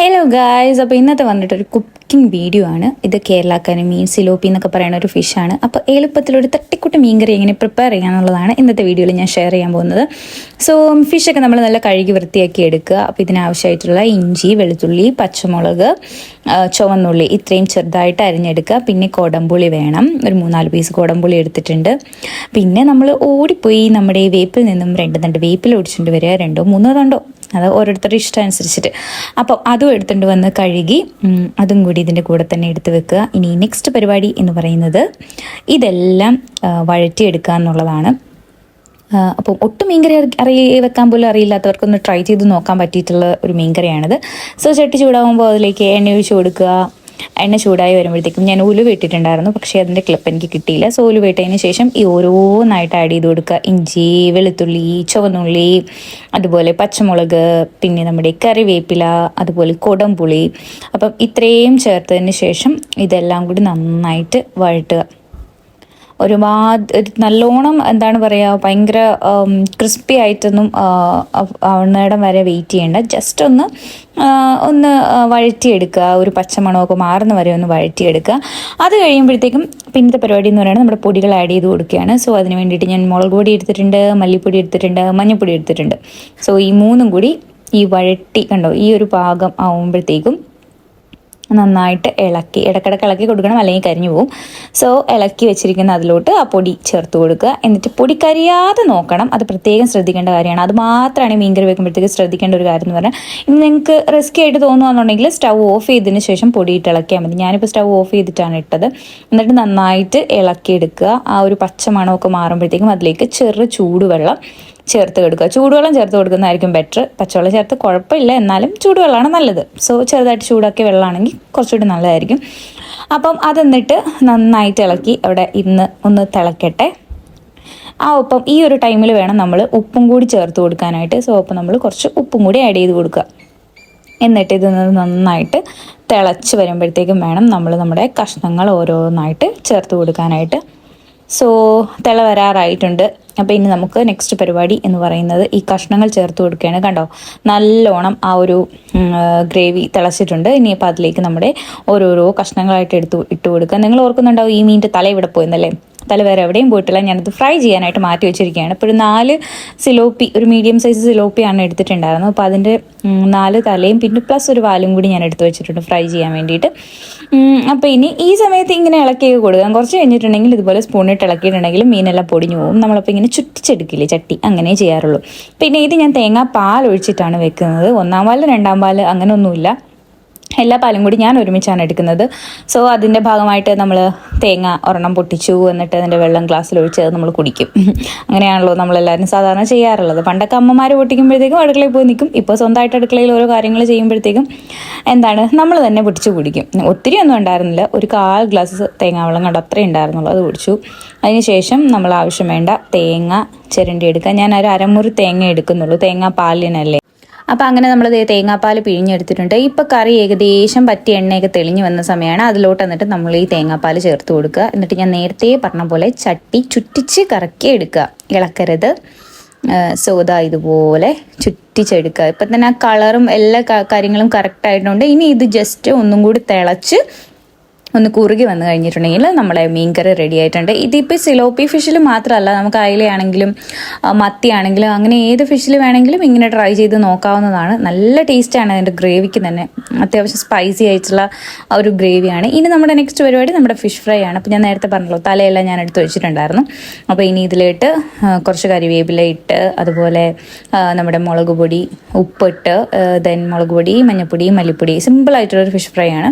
Hello guys അപ്പോൾ ഇന്നത്തെ വന്നിട്ട് ഒരു കുക്കിംഗ് വീഡിയോ ആണ്. ഇത് കേരള മീൻ സിലോപ്പി എന്നൊക്കെ പറയുന്ന ഒരു ഫിഷാണ് അപ്പോൾ എളുപ്പത്തിലൊരു തട്ടിക്കുട്ടി മീൻകറി എങ്ങനെ പ്രിപ്പയർ ചെയ്യാന്നുള്ളതാണ് ഇന്നത്തെ വീഡിയോയിൽ ഞാൻ ഷെയർ ചെയ്യാൻ പോകുന്നത്. സോ ഫിഷൊക്കെ നമ്മൾ നല്ല കഴുകി വൃത്തിയാക്കി എടുക്കുക. അപ്പോൾ ഇതിനാവശ്യമായിട്ടുള്ള ഇഞ്ചി വെളുത്തുള്ളി പച്ചമുളക് ചുവന്നുള്ളി ഇത്രയും ചെറുതായിട്ട് അരിഞ്ഞെടുക്കുക. പിന്നെ കോടമ്പുളി വേണം. ഒരു മൂന്നാൽ പീസ് കോടമ്പുളി എടുത്തിട്ടുണ്ട്. പിന്നെ നമ്മൾ ഓടിപ്പോയി നമ്മുടെ ഈ വേപ്പിൽ നിന്നും രണ്ട് രണ്ട് വേപ്പിൽ ഓടിച്ചിട്ട് വരിക. രണ്ടോ മൂന്നോ രണ്ടോ അത് ഓരോരുത്തരുടെ ഇഷ്ടം അനുസരിച്ചിട്ട്. അപ്പോൾ അതും എടുത്തുകൊണ്ട് വന്ന് കഴുകി അതും കൂടി ഇതിന്റെ കൂടെ തന്നെ എടുത്ത് വെക്കുക. ഇനി നെക്സ്റ്റ് പരിപാടി എന്ന് പറയുന്നത് ഇതെല്ലാം വഴറ്റിയെടുക്കുക എന്നുള്ളതാണ്. അപ്പോൾ അപ്പം ഒട്ടും മീൻകറി അറി- അറിയ വെക്കാൻ പോലും അറിയില്ലാത്തവർക്കൊന്ന് ട്രൈ ചെയ്ത് നോക്കാൻ പറ്റിയിട്ടുള്ള ഒരു മീൻകറിയാണിത്. സോ ചട്ടി ചൂടാകുമ്പോൾ അതിലേക്ക് എണ്ണ ഒഴിച്ച് കൊടുക്കുക. എണ്ണ ചൂടായി വരുമ്പോഴത്തേക്കും ഞാൻ ഉലുവ ഇട്ടിട്ടുണ്ടായിരുന്നു പക്ഷേ അതിന്റെ ക്ലിപ്പ് എനിക്ക് കിട്ടിയില്ല. സോ ഉലുവ ഇട്ടതിന് ശേഷം ഈ ഓരോന്നായിട്ട് ആഡ് ചെയ്ത് കൊടുക്കുക. ഇഞ്ചി വെളുത്തുള്ളി ചുവന്നുള്ളി അതുപോലെ പച്ചമുളക് പിന്നെ നമ്മുടെ കറിവേപ്പില അതുപോലെ കൊടംപുളി. അപ്പം ഇത്രയും ചേർത്തതിന് ശേഷം ഇതെല്ലാം കൂടി നന്നായിട്ട് വഴട്ടുക. ഒരുപാട് നല്ലോണം എന്താണ് പറയുക ഭയങ്കര ക്രിസ്പി ആയിട്ടൊന്നും ആവുന്നിടം വരെ വെയിറ്റ് ചെയ്യേണ്ട. ജസ്റ്റ് ഒന്ന് ഒന്ന് വഴറ്റിയെടുക്കുക. ഒരു പച്ചമണമൊക്കെ മാറുന്ന വരെ ഒന്ന് വഴറ്റിയെടുക്കുക. അത് കഴിയുമ്പോഴത്തേക്കും പിന്നത്തെ പരിപാടി എന്ന് പറയുന്നത് നമ്മുടെ പൊടികൾ ആഡ് ചെയ്ത് കൊടുക്കുകയാണ്. സോ അതിന് വേണ്ടിയിട്ട് ഞാൻ മുളക് പൊടി എടുത്തിട്ടുണ്ട് മല്ലിപ്പൊടി എടുത്തിട്ടുണ്ട് മഞ്ഞൾപ്പൊടി എടുത്തിട്ടുണ്ട്. സോ ഈ മൂന്നും കൂടി ഈ വഴറ്റി കണ്ടോ ഈ ഒരു പാകം ആവുമ്പോഴത്തേക്കും നന്നായിട്ട് ഇളക്കി ഇടക്കിടക്ക് ഇളക്കി കൊടുക്കണം അല്ലെങ്കിൽ കരിഞ്ഞു പോകും സോ ഇളക്കി വെച്ചിരിക്കുന്ന അതിലോട്ട് ആ പൊടി ചേർത്ത് കൊടുക്കുക. എന്നിട്ട് പൊടി കരിയാതെ നോക്കണം. അത് പ്രത്യേകം ശ്രദ്ധിക്കേണ്ട കാര്യമാണ്. അത് മാത്രമാണ് മീൻകറി വെക്കുമ്പോഴത്തേക്ക് ശ്രദ്ധിക്കേണ്ട ഒരു കാര്യം എന്ന് പറഞ്ഞാൽ ഇനി നിങ്ങൾക്ക് റിസ്ക് ആയിട്ട് തോന്നുകയാണെന്നുണ്ടെങ്കിൽ സ്റ്റൗ ഓഫ് ചെയ്തതിന് ശേഷം പൊടിയിട്ട് ഇളക്കിയാൽ മതി. ഞാനിപ്പോൾ സ്റ്റൗ ഓഫ് ചെയ്തിട്ടാണ് ഇട്ടത്. എന്നിട്ട് നന്നായിട്ട് ഇളക്കിയെടുക്കുക. ആ ഒരു പച്ച മണമൊക്കെ മാറുമ്പോഴത്തേക്കും അതിലേക്ക് ചെറു ചൂടുവെള്ളം ചേർത്ത് കൊടുക്കുക. ചൂടുവെള്ളം ചേർത്ത് കൊടുക്കുന്നതായിരിക്കും ബെറ്റർ പച്ചവെള്ളം ചേർത്ത് കുഴപ്പമില്ല എന്നാലും ചൂടുവെള്ളമാണ് നല്ലത്. സോ ചെറുതായിട്ട് ചൂടാക്കിയ വെള്ളമാണെങ്കിൽ കുറച്ചുകൂടി നല്ലതായിരിക്കും. അപ്പം അതെന്നിട്ട് നന്നായിട്ട് ഇളക്കി അവിടെ ഇന്ന് ഒന്ന് തിളക്കട്ടെ. ആ ഒപ്പം ഈ ഒരു ടൈമിൽ വേണം നമ്മൾ ഉപ്പും കൂടി ചേർത്ത് കൊടുക്കാനായിട്ട്. സോ അപ്പം നമ്മൾ കുറച്ച് ഉപ്പും കൂടി ആഡ് ചെയ്ത് കൊടുക്കുക. എന്നിട്ട് ഇത് നന്നായിട്ട് തിളച്ച് വരുമ്പോഴത്തേക്കും വേണം നമ്മൾ നമ്മുടെ കഷ്ണങ്ങൾ ഓരോന്നായിട്ട് ചേർത്ത് കൊടുക്കാനായിട്ട്. സോ തിള വരാറായിട്ടുണ്ട്. അപ്പോൾ ഇനി നമുക്ക് നെക്സ്റ്റ് പരിപാടി എന്ന് പറയുന്നത് ഈ കഷ്ണങ്ങൾ ചേർത്ത് കൊടുക്കുകയാണ്. കണ്ടോ? നല്ലോണം ആ ഒരു ഗ്രേവി തിളച്ചിട്ടുണ്ട്. ഇനിയിപ്പോൾ അതിലേക്ക് നമ്മുടെ ഓരോരോ കഷ്ണങ്ങളായിട്ട് എടുത്ത് ഇട്ട് കൊടുക്കുക. നിങ്ങൾ ഓർക്കുന്നുണ്ടാവും ഈ മീനിന്റെ തല ഇവിടെ പോയെന്നല്ലേ? തല വേറെ എവിടെയും പോയിട്ടില്ല. ഞാനത് ഫ്രൈ ചെയ്യാനായിട്ട് മാറ്റി വെച്ചിരിക്കുകയാണ്. ഇപ്പോൾ ഒരു നാല് സിലോപ്പി ഒരു മീഡിയം സൈസ് സിലോപ്പിയാണ് എടുത്തിട്ടുണ്ടായിരുന്നത്. അപ്പോൾ അതിന്റെ നാല് തലയും പിന്നെ പ്ലസ് ഒരു വാലും കൂടി ഞാൻ എടുത്ത് വെച്ചിട്ടുണ്ട് ഫ്രൈ ചെയ്യാൻ വേണ്ടിയിട്ട്. അപ്പോൾ ഇനി ഈ സമയത്ത് ഇങ്ങനെ ഇളക്കിയൊക്കെ കൊടുക്കാം കുറച്ച് കഴിഞ്ഞിട്ടുണ്ടെങ്കിൽ ഇതുപോലെ സ്പൂണിട്ട് ഇളക്കിയിട്ടുണ്ടെങ്കിൽ മീനെല്ലാം പൊടിഞ്ഞു പോകും. നമ്മളപ്പോൾ ഇങ്ങനെ ചുറ്റിച്ചെടുക്കില്ലേ ചട്ടി. അങ്ങനെ ചെയ്യാറുള്ളൂ. പിന്നെ ഇത് ഞാൻ തേങ്ങാ പാൽ ഒഴിച്ചിട്ടാണ് വെക്കുന്നത്. ഒന്നാം പാൽ രണ്ടാം പാൽ അങ്ങനെയൊന്നുമില്ല. എല്ലാ പാലും കൂടി ഞാൻ ഒരുമിച്ചാണ് എടുക്കുന്നത്. സോ അതിന്റെ ഭാഗമായിട്ട് നമ്മൾ തേങ്ങ ഒരെണ്ണം പൊട്ടിച്ചു എന്നിട്ട് അതിന്റെ വെള്ളം ഗ്ലാസ്സിൽ ഒഴിച്ച് അത് നമ്മൾ കുടിക്കും. അങ്ങനെയാണല്ലോ നമ്മളെല്ലാവരും സാധാരണ ചെയ്യാറുള്ളത്. പണ്ടൊക്കെ അമ്മമാർ പൊട്ടിക്കുമ്പോഴത്തേക്കും അടുക്കളയിൽ പോയി നിൽക്കും. ഇപ്പോൾ സ്വന്തമായിട്ട് അടുക്കളയിൽ ഓരോ കാര്യങ്ങൾ ചെയ്യുമ്പോഴത്തേക്കും എന്താണ്? നമ്മൾ തന്നെ പൊട്ടിച്ച് കുടിക്കും. ഒത്തിരി ഒന്നും ഉണ്ടായിരുന്നില്ല. ഒരു കാൽ ഗ്ലാസ് തേങ്ങാ വെള്ളം കണ്ട് അത്രേ ഉണ്ടായിരുന്നുള്ളൂ. അത് കുടിച്ചു. അതിനുശേഷം നമ്മൾ ആവശ്യം വേണ്ട തേങ്ങ ചിരണ്ടി എടുക്കുക. ഞാൻ ഒരു അരമുറി തേങ്ങ എടുക്കുന്നുള്ളൂ. തേങ്ങാ പാലിനല്ലേ. അപ്പം അങ്ങനെ നമ്മൾ തേങ്ങാപ്പാൽ പിഴിഞ്ഞെടുത്തിട്ടുണ്ട്. ഇപ്പം കറി ഏകദേശം പറ്റിയ എണ്ണയൊക്കെ തെളിഞ്ഞു വന്ന സമയമാണ് അതിലോട്ട് എന്നിട്ട് നമ്മൾ ഈ തേങ്ങാപ്പാൽ ചേർത്ത് കൊടുക്കുക. എന്നിട്ട് ഞാൻ നേരത്തെ പറഞ്ഞ പോലെ ചട്ടി ചുറ്റിച്ച് കറക്കി എടുക്കുക. ഇളക്കരുത്. സോദ ഇതുപോലെ ചുറ്റിച്ചെടുക്കുക. ഇപ്പം തന്നെ ആ കളറും എല്ലാ കാര്യങ്ങളും കറക്റ്റ് ആയിട്ടുണ്ട് ഇനി ഇത് ജസ്റ്റ് ഒന്നും കൂടി തിളച്ച് ഒന്ന് കുറുകി വന്നു കഴിഞ്ഞിട്ടുണ്ടെങ്കിൽ നമ്മുടെ മീൻകറി റെഡി ആയിട്ടുണ്ട്. ഇതിപ്പോൾ സിലോപ്പി ഫിഷിൽ മാത്രമല്ല നമുക്ക് അയിലയാണെങ്കിലും മത്തിയാണെങ്കിലും അങ്ങനെ ഏത് ഫിഷിൽ വേണമെങ്കിലും ഇങ്ങനെ ട്രൈ ചെയ്ത് നോക്കാവുന്നതാണ്. നല്ല ടേസ്റ്റാണ് അതിന്റെ ഗ്രേവിക്ക് തന്നെ. അത്യാവശ്യം സ്പൈസി ആയിട്ടുള്ള ആ ഒരു ഗ്രേവിയാണ് ഇനി നമ്മുടെ നെക്സ്റ്റ് പരിപാടി നമ്മുടെ ഫിഷ് ഫ്രൈ ആണ്. അപ്പോൾ ഞാൻ നേരത്തെ പറഞ്ഞല്ലോ തലയെല്ലാം ഞാൻ എടുത്ത് വെച്ചിട്ടുണ്ടായിരുന്നു. അപ്പോൾ ഇനി ഇതിലിട്ട് കുറച്ച് കരിവേപ്പില ഇട്ട് അതുപോലെ നമ്മുടെ മുളക് പൊടി ഉപ്പിട്ട് ദെൻ മുളക് പൊടി മഞ്ഞൾപ്പൊടി മല്ലിപ്പൊടി സിമ്പിളായിട്ടുള്ളൊരു ഫിഷ് ഫ്രൈ ആണ്.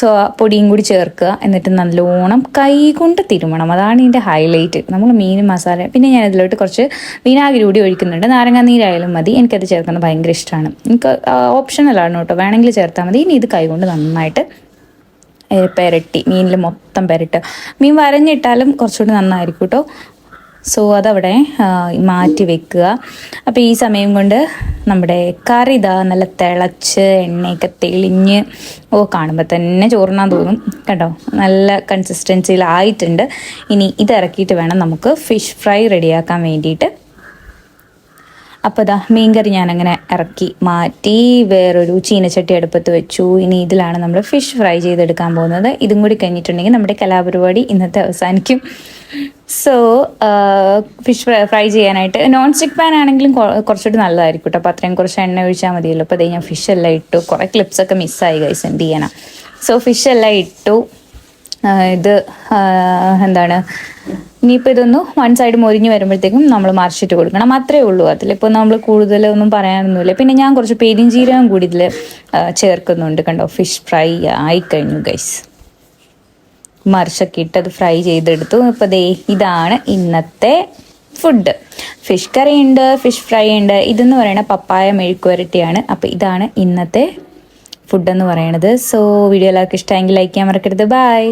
സോ പൊടിയും കൂടി ചേർക്കുക. എന്നിട്ട് നല്ലോണം കൈ കൊണ്ട് തിരുമണം. അതാണ് ഇതിന്റെ ഹൈലൈറ്റ് നമ്മൾ മീൻ മസാല പിന്നെ ഞാൻ ഇതിലോട്ട് കുറച്ച് വിനാഗിരി കൂടി ഒഴിക്കുന്നുണ്ട്. നാരങ്ങാ നീരായാലും മതി. എനിക്കത് ചേർക്കുന്നത് ഭയങ്കര ഇഷ്ടമാണ് എനിക്ക് ഓപ്ഷണലാണ് കേട്ടോ. വേണമെങ്കിൽ ചേർത്താൽ മതി. ഇനി ഇത് കൈ കൊണ്ട് നന്നായിട്ട് പെരട്ടി. മീനിൽ മൊത്തം പെരട്ടുക. മീൻ വരഞ്ഞിട്ടാലും കുറച്ചുകൂടി നന്നായിരിക്കും കേട്ടോ. സോ അതവിടെ മാറ്റി വെക്കുക. അപ്പോൾ ഈ സമയം കൊണ്ട് നമ്മുടെ കറി ഇതാ നല്ല തിളച്ച് എണ്ണയൊക്കെ തെളിഞ്ഞ് ഓ കാണുമ്പോൾ തന്നെ ചോറിനാൻ തോന്നും. കേട്ടോ നല്ല കൺസിസ്റ്റൻസിയിലായിട്ടുണ്ട് ഇനി ഇത് ഇറക്കിയിട്ട് വേണം നമുക്ക് ഫിഷ് ഫ്രൈ റെഡിയാക്കാൻ വേണ്ടിയിട്ട്. അപ്പോൾ ഇതാ മീൻകറി ഞാനങ്ങനെ ഇറക്കി മാറ്റി വേറൊരു ചീനച്ചട്ടി അടുപ്പത്ത് വെച്ചു. ഇനി ഇതിലാണ് നമ്മൾ ഫിഷ് ഫ്രൈ ചെയ്തെടുക്കാൻ പോകുന്നത്. ഇതും കൂടി കഴിഞ്ഞിട്ടുണ്ടെങ്കിൽ നമ്മുടെ കലാപരിപാടി ഇന്നത്തെ അവസാനിക്കും. സോ ഫിഷ് ഫ്രൈ ചെയ്യാനായിട്ട് നോൺ സ്റ്റിക്ക് പാൻ ആണെങ്കിലും കുറച്ചുകൂടി നല്ലതായിരിക്കും കേട്ടോ അപ്പോൾ അത്രയും കുറച്ച് എണ്ണ ഒഴിച്ചാൽ മതിയല്ലോ. അപ്പോൾ അതേ ഞാൻ ഫിഷ് എല്ലാം ഇട്ടു. കുറേ ക്ലിപ്സൊക്കെ മിസ്സായി ഗൈസ് എന്ത് ചെയ്യണം സോ ഫിഷ് എല്ലാം ഇട്ടു. ഇത് എന്താണ്? ഇനിയിപ്പോൾ ഇതൊന്ന് വൺ സൈഡ് മൊരിഞ്ഞ് വരുമ്പോഴത്തേക്കും നമ്മൾ മറിച്ചിട്ട് കൊടുക്കണം. അത്രേ ഉള്ളൂ അതിലിപ്പോൾ നമ്മൾ കൂടുതലൊന്നും പറയാനൊന്നുമില്ല. പിന്നെ ഞാൻ കുറച്ച് പെരിഞ്ചീരകം കൂടി ഇതിൽ ചേർക്കുന്നുണ്ട് കണ്ടോ? ഫിഷ് ഫ്രൈ ആയി കഴിഞ്ഞു ഗൈസ് മറിച്ചൊക്കെ അത് ഫ്രൈ ചെയ്തെടുത്തു. ഇപ്പോൾ ദേ ഇതാണ് ഇന്നത്തെ ഫുഡ് ഫിഷ് കറി ഉണ്ട് ഫിഷ് ഫ്രൈ ഉണ്ട്. ഇതെന്ന് പറയുന്നത് പപ്പായ മെഴുക്കുവരട്ടിയാണ് അപ്പോൾ ഇതാണ് ഇന്നത്തെ ഫുഡ് എന്ന് പറയുന്നത് സോ വീഡിയോ എല്ലാവർക്കും ഇഷ്ടമെങ്കിൽ ലൈക്ക് ചെയ്യാൻ മറക്കരുത്. ബൈ